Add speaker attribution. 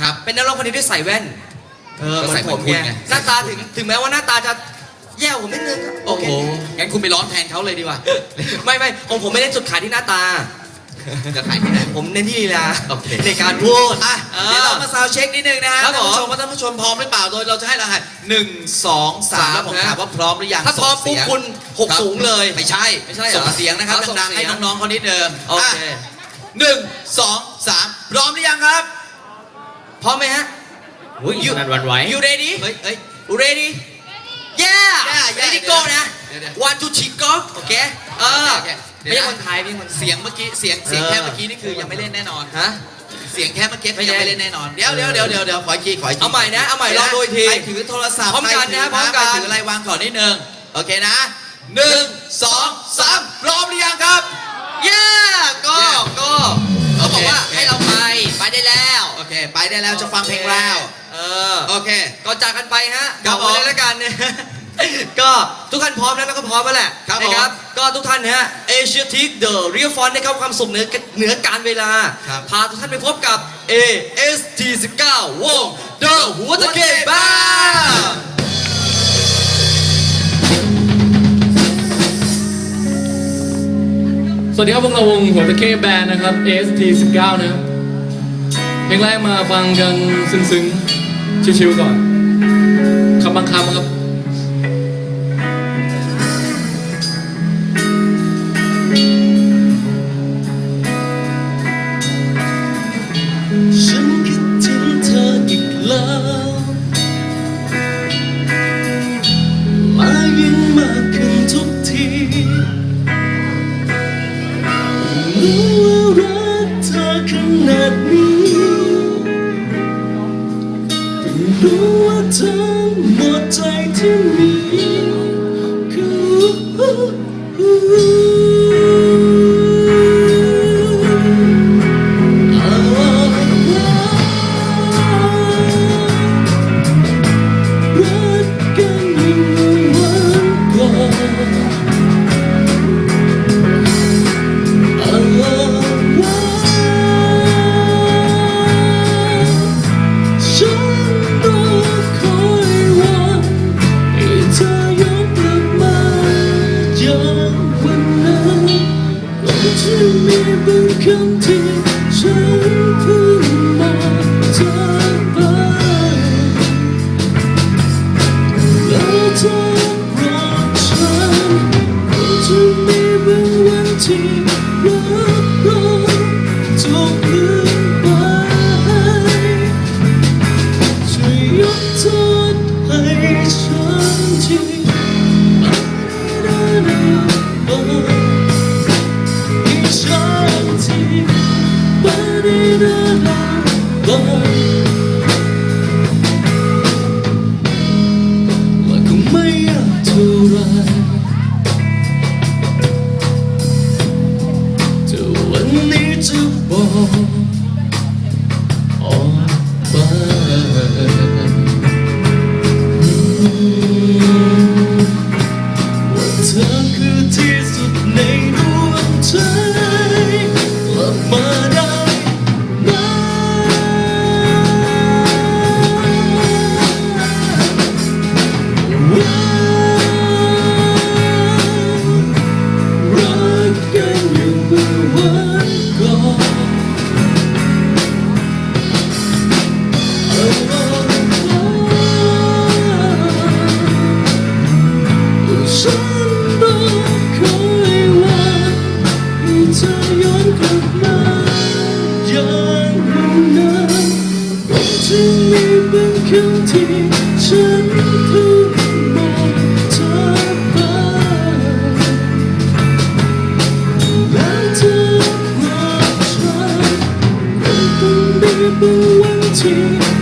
Speaker 1: ครับ
Speaker 2: เป็นนักร้องคนนี้ที่ใส่แว่น เออ
Speaker 1: ก็
Speaker 2: เหมือ
Speaker 1: ใส่
Speaker 2: น
Speaker 1: เหมื
Speaker 2: ผ
Speaker 1: อน
Speaker 2: ม
Speaker 1: คุณ
Speaker 2: ไง
Speaker 1: ไง
Speaker 2: หน้าตาถึงถึงแม้ว่าหน้าตาจะแย่กว่าผมนิดนึงครับ
Speaker 1: โอ้โหงั้นคุณไปร้อนแทนเขาเลยดีกว่า
Speaker 2: ไม่ไม่ของผมไม่ได้จุดขายที่หน้าตา
Speaker 1: จะขายที่ไหน
Speaker 2: ผมเน้นที่ลีลา
Speaker 1: โอเค
Speaker 2: ในการพูด
Speaker 1: อะ
Speaker 2: เออ
Speaker 1: เดี๋ยวเรามาซาวด์เช็คนิดนึงนะฮะ
Speaker 2: ครับ
Speaker 1: ท่านผู้
Speaker 2: ผม
Speaker 1: ชมว่าท่านผู้ชมพร้อมหรือเปล่าโดยเราจะให้รหัสหนึ่งสองสามแล้วผม
Speaker 2: นะ
Speaker 1: ถามว่าพร้อมหรือยัง
Speaker 2: ถ้าพร้อม
Speaker 1: ส่ง
Speaker 2: ปุ๊บ
Speaker 1: เสียง
Speaker 2: คุณหก
Speaker 1: ครับ
Speaker 2: สูงเลย
Speaker 1: ไม่ใช่
Speaker 2: ไม่ใช่เหรอ
Speaker 1: ส่งเสียงนะครับ
Speaker 2: อ๋อส่ง
Speaker 1: ดังๆ
Speaker 2: เสี
Speaker 1: ให้
Speaker 2: ยง
Speaker 1: น้องๆเขานิดเดิม
Speaker 2: โอเค
Speaker 1: หนึ่งสองสามพร้อมหรือยังครับ
Speaker 2: พร้อมไหมฮะ
Speaker 3: อุ้ยนันหวันไหว
Speaker 2: you ready
Speaker 1: เฮ้ยเฮ้ย
Speaker 2: ready yeah
Speaker 1: Yeah, yeah,
Speaker 2: ready
Speaker 1: เดี๋ยว
Speaker 2: go นะ
Speaker 1: เดี๋ยวเดี๋ยว
Speaker 2: one two three go โอเคเออ
Speaker 1: โอเคเดี๋ยว
Speaker 2: ไม่ใช่
Speaker 1: นะ
Speaker 2: คนไทยไม่ใช่คนไทย
Speaker 1: เสียงเมื่อกี้เสียงเสียง
Speaker 2: เออ
Speaker 1: แค่เมื่อกี้นี่คือยังไม่เล่นแน่นอน
Speaker 2: ฮะ
Speaker 1: เสียงแค่เมื่อกี้
Speaker 2: ไม่
Speaker 1: ยัง
Speaker 2: ใช่
Speaker 1: ไม่เล่นแน่นอน เดี๋ยวเดี๋ยวเดี๋ยวเดี๋ยวเดี๋ยวขออีกทีขออีกที
Speaker 2: เอาใหม่นะเอาใหม่
Speaker 1: ดี๋ยว
Speaker 2: ลองดูอีกที
Speaker 1: ใครถือโทรศัพท์
Speaker 2: พร้อมกันนะ
Speaker 1: ใคถื
Speaker 2: พร้อมกัน
Speaker 1: ใคถืออะไรวางก่อนนิดนึง โอเคนะหนึ่งสองสามพร้อม
Speaker 2: ไปได้แล้ว
Speaker 1: จะฟังเพลงแล้ว
Speaker 2: เออ
Speaker 1: โอเค
Speaker 2: ก่อนจากกันไปฮะ
Speaker 1: ครับ
Speaker 2: อกไว้เลยแล้วกันก็ทุกท่านพร้อมแล้วแล้วก็พร้อมแล้วแหละ
Speaker 1: ครับ
Speaker 2: นะครับ ก็ทุกท่านนะฮะเอเชียทิกเดอะเรียฟอนได้เข้าความสุขเหนือเหนือการเวลา
Speaker 1: ครับ
Speaker 2: พาทุกท่านไปพบกับ AST19 วง The หัวตะเกียบบ้า
Speaker 3: สวัสดีครับพวกเราวงหัวตะเข้แบนด์นะครับ AST 19นะครับ เพลงแรกมาฟังกันซึ้งๆ ชิวๆก่อนคำบางคำครับ ทั้งหมดใจที่มี วันที่รักเราถูกลืมไปช่วยยกโทษให้ จ see